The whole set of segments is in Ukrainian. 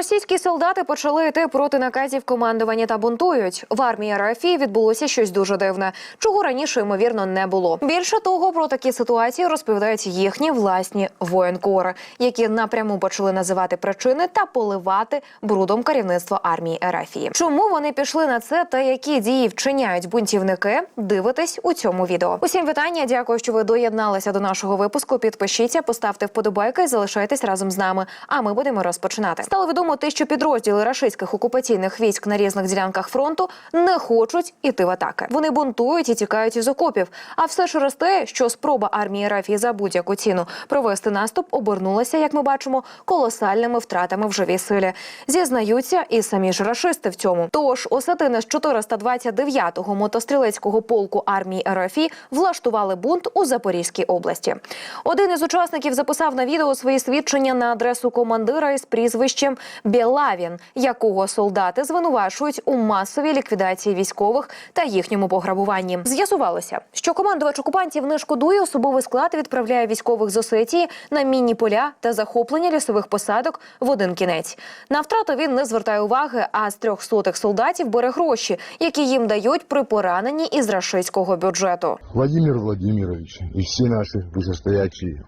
Російські солдати почали йти проти наказів командування та бунтують. В армії РФ відбулося щось дуже дивне, чого раніше ймовірно не було. Більше того, про такі ситуації розповідають їхні власні воєнкори, які напряму почали називати причини та поливати брудом керівництво армії РФ. Чому вони пішли на це та які дії вчиняють бунтівники? Дивитесь у цьому відео. Усім вітання. Дякую, що ви доєдналися до нашого випуску. Підпишіться, поставте вподобайки залишайтесь разом з нами. А ми будемо розпочинати. Стало відомо те, що підрозділи рашистських окупаційних військ на різних ділянках фронту не хочуть іти в атаки. Вони бунтують і тікають із окопів. А все через те, що спроба армії РФ за будь-яку ціну провести наступ обернулася, як ми бачимо, колосальними втратами в живій силі. Зізнаються і самі ж рашисти в цьому. Тож осетини з 429-го мотострілецького полку армії РФ влаштували бунт у Запорізькій області. Один із учасників записав на відео свої свідчення на адресу командира із прізвищем Білавін, якого солдати звинувачують у масовій ліквідації військових та їхньому пограбуванні. З'ясувалося, що командувач окупантів не шкодує особовий склад відправляє військових з Осетії на мінні поля та захоплення лісових посадок в один кінець. На втрату він не звертає уваги, а з трьох сотих солдатів бере гроші, які їм дають при пораненні із рашистського бюджету. Владимир Владимирович и все наши вышестоящие,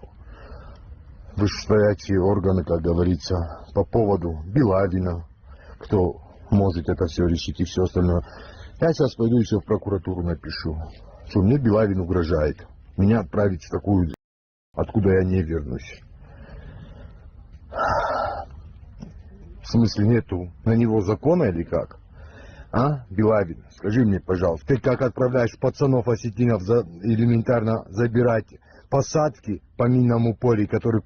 вышестоящие органы, как говорится, по поводу Билавина, кто может это все решить и все остальное. Я сейчас пойду еще в прокуратуру напишу, что мне Билавин угрожает. Меня отправить в такую, откуда я не вернусь. В смысле нету на него закона или как? А, Билавин, скажи мне, пожалуйста, ты как отправляешь пацанов осетинов за, элементарно забирать посадки по минному полю, которые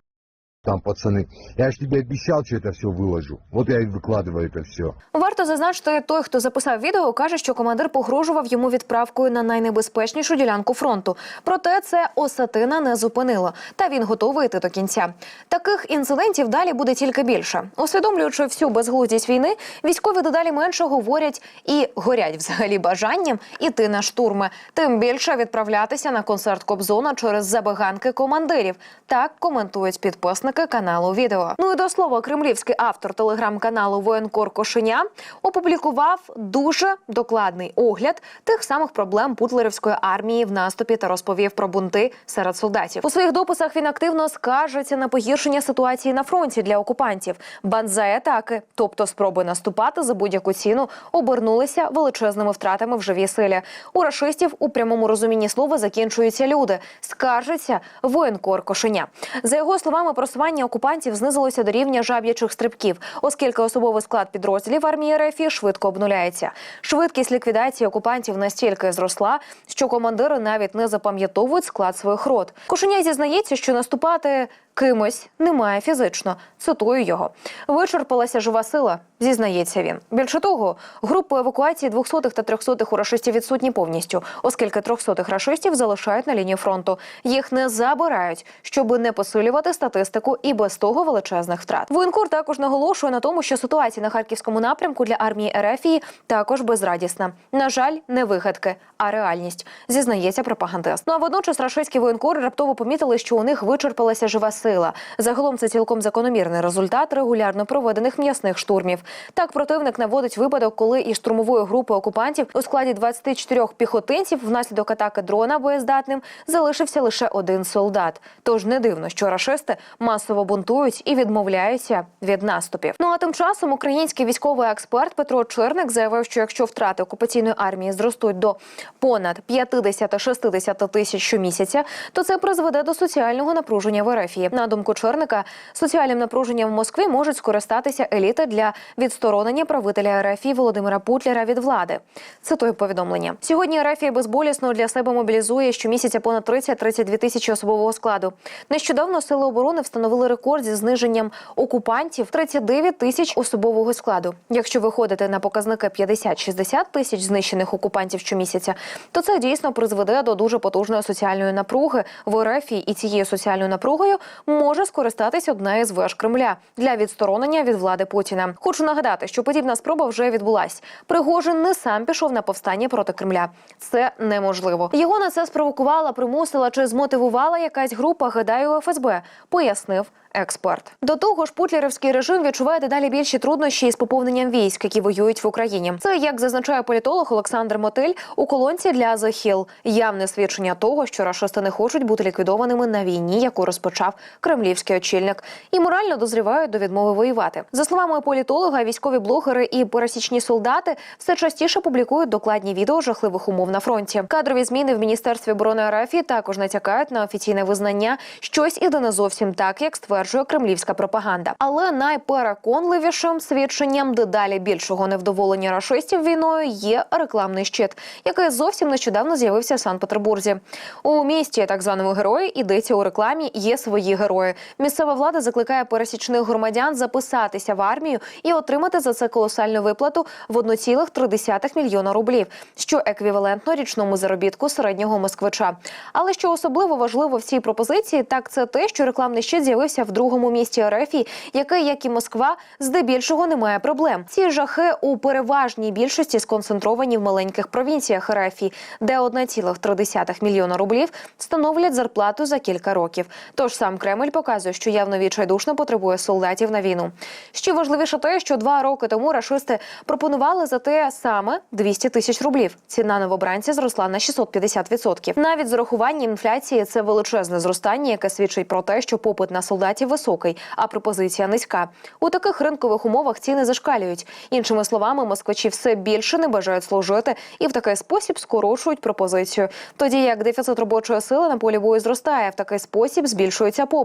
там пацаны? Я же тебе обещал, что это все выложу. Вот я и выкладываю это все. Варто зазначити, той, хто записав відео, каже, що командир погрожував йому відправкою на найнебезпечнішу ділянку фронту. Проте це осатина не зупинило, та він готовий йти до кінця. Таких інцидентів далі буде тільки більше. Усвідомлюючи всю безглуздість війни, військові дедалі менше говорять і горять взагалі бажанням іти на штурми. Тим більше відправлятися на концерт Кобзона через забаганки командирів. Так коментують підписники каналу відео. Ну і до слова, кремлівський автор телеграм-каналу Воєнкор Кошеня опублікував дуже докладний огляд тих самих проблем путлерівської армії в наступі та розповів про бунти серед солдатів. У своїх дописах він активно скаржиться на погіршення ситуації на фронті для окупантів. Банзай атаки, тобто спроби наступати за будь-яку ціну, обернулися величезними втратами в живій силі. У рашистів у прямому розумінні слова закінчуються люди. Скаржиться воєнкор Кошеня. За його словами, просування окупантів знизилося до рівня жаб'ячих стрибків, оскільки особовий склад підрозділів армії РФ швидко обнуляється. Швидкість ліквідації окупантів настільки зросла, що командири навіть не запам'ятовують склад своїх рот. Кошеня зізнається, що наступати кимось немає фізично. Цитую його: вичерпалася жива сила. Зізнається він. Більше того, групи евакуації 200-х та 300-х у рашистів відсутні повністю, оскільки 300-х рашистів залишають на лінії фронту. Їх не забирають, щоб не посилювати статистику і без того величезних втрат. Воєнкор також наголошує на тому, що ситуація на харківському напрямку для армії РФ також безрадісна. На жаль, не вигадки, а реальність. Зізнається пропагандист. Ну а водночас рашистські воєнкори раптово помітили, що у них вичерпалася жива сила. Загалом це цілком закономірний результат регулярно проведених м'ясних штурмів. Так противник наводить випадок, коли із штурмової групи окупантів у складі 24 піхотинців внаслідок атаки дрона боєздатним залишився лише один солдат. Тож не дивно, що рашисти масово бунтують і відмовляються від наступів. Ну а тим часом український військовий експерт Петро Черник заявив, що якщо втрати окупаційної армії зростуть до понад 50-60 тисяч щомісяця, то це призведе до соціального напруження в РФ. На думку Черника, соціальним напруженням в Москві можуть скористатися еліти для відсторонення правителя РФ Володимира Путлера від влади. Цитую повідомлення. Сьогодні РФ безболісно для себе мобілізує щомісяця понад 30-32 тисячі особового складу. Нещодавно сили оборони встановили рекорд зі зниженням окупантів 39 тисяч особового складу. Якщо виходити на показники 50-60 тисяч знищених окупантів щомісяця, то це дійсно призведе до дуже потужної соціальної напруги в РФ, і цією соціальною напругою може скористатись одна із веж Кремля для відсторонення від влади Путіна. Хочу нагадати, що подібна спроба вже відбулась. Пригожин не сам пішов на повстання проти Кремля. Це неможливо. Його на це спровокувала, примусила чи змотивувала якась група. Гадаю, ФСБ пояснив. Експерт до того ж, путлерівський режим відчуває дедалі більші труднощі із поповненням військ, які воюють в Україні. Це як зазначає політолог Олександр Мотиль у колонці для The явне свідчення того, що рашисти не хочуть бути ліквідованими на війні, яку розпочав кремлівський очільник, і морально дозрівають до відмови воювати. За словами політолога, військові блогери і пересічні солдати все частіше публікують докладні відео жахливих умов на фронті. Кадрові зміни в міністерстві оборони РФ також натякають на офіційне визнання. Щось іде не зовсім так, як стверджує кремлівська пропаганда. Але найпереконливішим свідченням дедалі більшого невдоволення рашистів війною є рекламний щит, який зовсім нещодавно з'явився в Санкт-Петербурзі. У місті так званому герої йдеться у рекламі. Є свої герої. Місцева влада закликає пересічних громадян записатися в армію і отримати за це колосальну виплату в 1,3 мільйона рублів, що еквівалентно річному заробітку середнього москвича. Але що особливо важливо в цій пропозиції, так це те, що рекламний щит з'явився в другому місті РФ, який, як і Москва, здебільшого не має проблем. Ці жахи у переважній більшості сконцентровані в маленьких провінціях РФ, де 1,3 мільйона рублів становлять зарплату за кілька років. Тож сам Кремль показує, що явно відчайдушно потребує солдатів на війну. Ще важливіше те, що два роки тому рашисти пропонували за те саме 200 тисяч рублів. Ціна новобранця зросла на 650%. Навіть з урахуванням інфляції це величезне зростання, яке свідчить про те, що попит на солдатів високий, а пропозиція низька. У таких ринкових умовах ціни зашкалюють. Іншими словами, москвичі все більше не бажають служити і в такий спосіб скорочують пропозицію. Тоді як дефіцит робочої сили на полі бою зростає, в такий спосіб збільшується попит.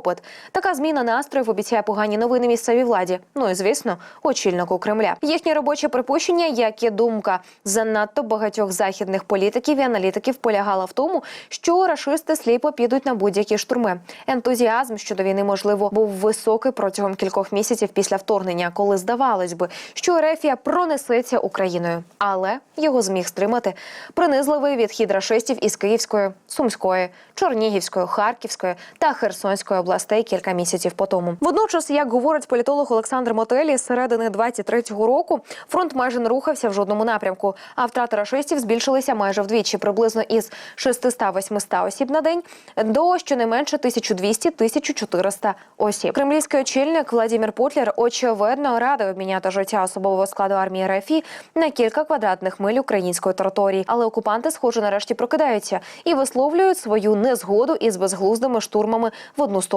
Така зміна настроїв обіцяє погані новини місцевій владі. Ну і звісно, очільнику Кремля. Їхнє робоче припущення, як і думка занадто багатьох західних політиків і аналітиків полягала в тому, що рашисти сліпо підуть на будь-які штурми. Ентузіазм щодо війни можливо був високий протягом кількох місяців після вторгнення, коли здавалось би, що Ерефія пронесеться Україною, але його зміг стримати принизливий відхід рашистів із Київської, Сумської, Чернігівської, Харківської та Херсонської областей кілька місяців по тому. Водночас, як говорить політолог Олександр Мотелі, з середини 23-го року фронт майже не рухався в жодному напрямку, а втрати рашистів збільшилися майже вдвічі, приблизно із 600-800 осіб на день до щонайменше 1200-1400 осіб. Кремлівський очільник Владимир Путлер очевидно радив обміняти життя особового складу армії РФ на кілька квадратних миль української території, але окупанти, схоже, нарешті прокидаються і висловлюють свою незгоду із безглуздими штурмами в одну сторону.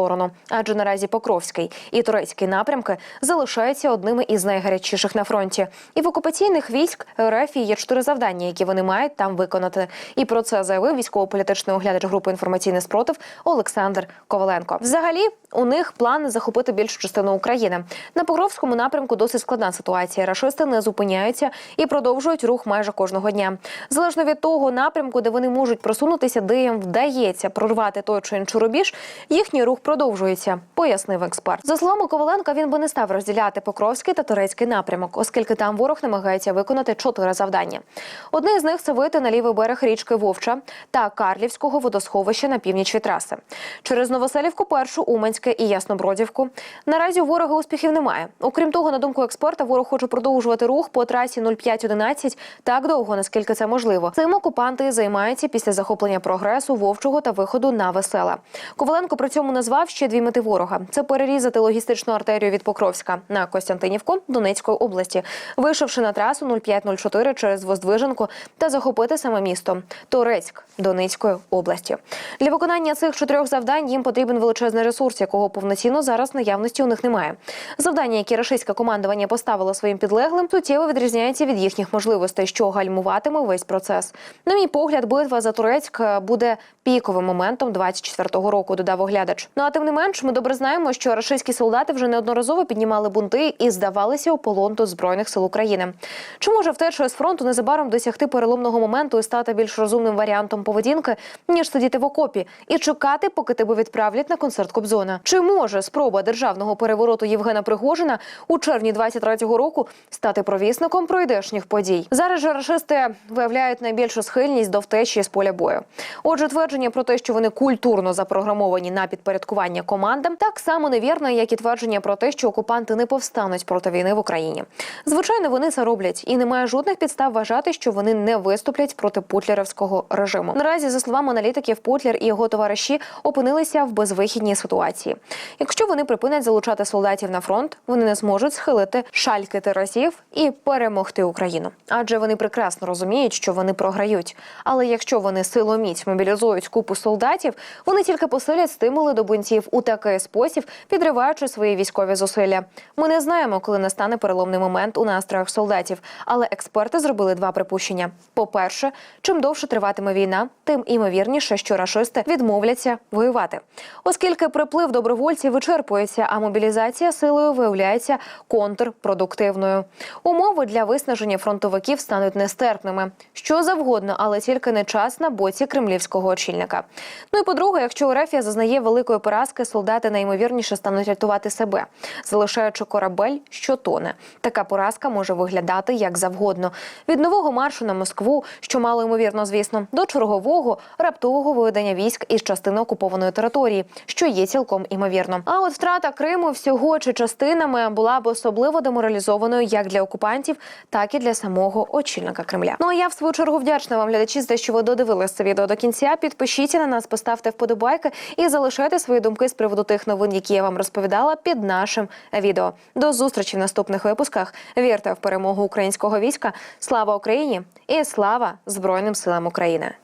Адже наразі Покровський і турецький напрямки залишаються одними із найгарячіших на фронті. І в окупаційних військ РФ є чотири завдання, які вони мають там виконати. І про це заявив військово-політичний оглядач групи інформаційний спротив Олександр Коваленко. Взагалі, у них план захопити більшу частину України. На Покровському напрямку досить складна ситуація. Рашисти не зупиняються і продовжують рух майже кожного дня. Залежно від того напрямку, де вони можуть просунутися, де їм вдається прорвати той чи інший рубіж, їхній рух продовжується, пояснив експерт. За словами Коваленка, він би не став розділяти Покровський та турецький напрямок, оскільки там ворог намагається виконати чотири завдання. Одне з них це вийти на лівий берег річки Вовча та Карлівського водосховища на північ від траси. Через Новоселівку, першу, Уманське і Яснобродівку. Наразі ворога успіхів немає. Окрім того, на думку експерта, ворог хоче продовжувати рух по трасі 0511 так довго, наскільки це можливо. Цим окупанти займаються після захоплення прогресу вовчого та виходу на весела. Коваленко при цьому назвав ще дві мети ворога: це перерізати логістичну артерію від Покровська на Костянтинівку Донецької області, вийшовши на трасу 0504 через Воздвиженку та захопити саме місто Торецьк Донецької області. Для виконання цих чотирьох завдань їм потрібен величезний ресурс, якого повноцінно зараз наявності у них немає. Завдання, які рашистське командування поставило своїм підлеглим, суттєво відрізняються від їхніх можливостей, що гальмуватиме весь процес. На мій погляд, битва за Турецьк буде піковим моментом 24-го року. Додав оглядач. Ну а тим не менш, ми добре знаємо, що рашистські солдати вже неодноразово піднімали бунти і здавалися у полон до збройних сил України. Чи може втеча з фронту незабаром досягти переломного моменту і стати більш розумним варіантом поведінки, ніж сидіти в окопі і чекати, поки тебе відправлять на концерт Кобзона? Чи може спроба державного перевороту Євгена Пригожина у червні 23-го року стати провісником пройдешніх подій? Зараз же рашисти виявляють найбільшу схильність до втечі з поля бою. Отже, твердження про те, що вони культурно запрограмовані на підпорядкування підпорядкування командам, так само невірно, як і твердження про те, що окупанти не повстануть проти війни в Україні. Звичайно, вони це роблять, і немає жодних підстав вважати, що вони не виступлять проти путлерівського режиму. Наразі, за словами аналітиків, Путлер і його товариші опинилися в безвихідній ситуації. Якщо вони припинять залучати солдатів на фронт, вони не зможуть схилити шальки терасів і перемогти Україну. Адже вони прекрасно розуміють, що вони програють. Але якщо вони силоміць мобілізують купу солдатів, вони тільки посилять стимули до бунтів у такий спосіб, підриваючи свої військові зусилля. Ми не знаємо, коли настане переломний момент у настроях солдатів, але експерти зробили два припущення: по-перше, чим довше триватиме війна, тим імовірніше, що рашисти відмовляться воювати, оскільки приплив добровольців вичерпується, а мобілізація силою виявляється контрпродуктивною. Умови для виснаження фронтовиків стануть нестерпними. Що завгодно, але тільки не час на боці кремлівського очільника. Ну і по-друге, якщо Орефія зазнає великої поразки, солдати найімовірніше стануть рятувати себе, залишаючи корабель, що тоне. Така поразка може виглядати як завгодно: від нового маршу на Москву, що мало ймовірно, звісно, до чергового раптового виведення військ із частини окупованої території, що є цілком імовірно. А от втрата Криму всього чи частинами була б особливо деморалізованою як для окупантів, так і для самого очільника Кремля. Ну а я в свою чергу вдячна вам, глядачі, за те, що ви додивились це відео до кінця. Підпишіться на нас, поставте вподобайки і залишайте свої думки з приводу тих новин, які я вам розповідала під нашим відео. До зустрічі в наступних випусках. Вірте в перемогу українського війська. Слава Україні і слава Збройним силам України.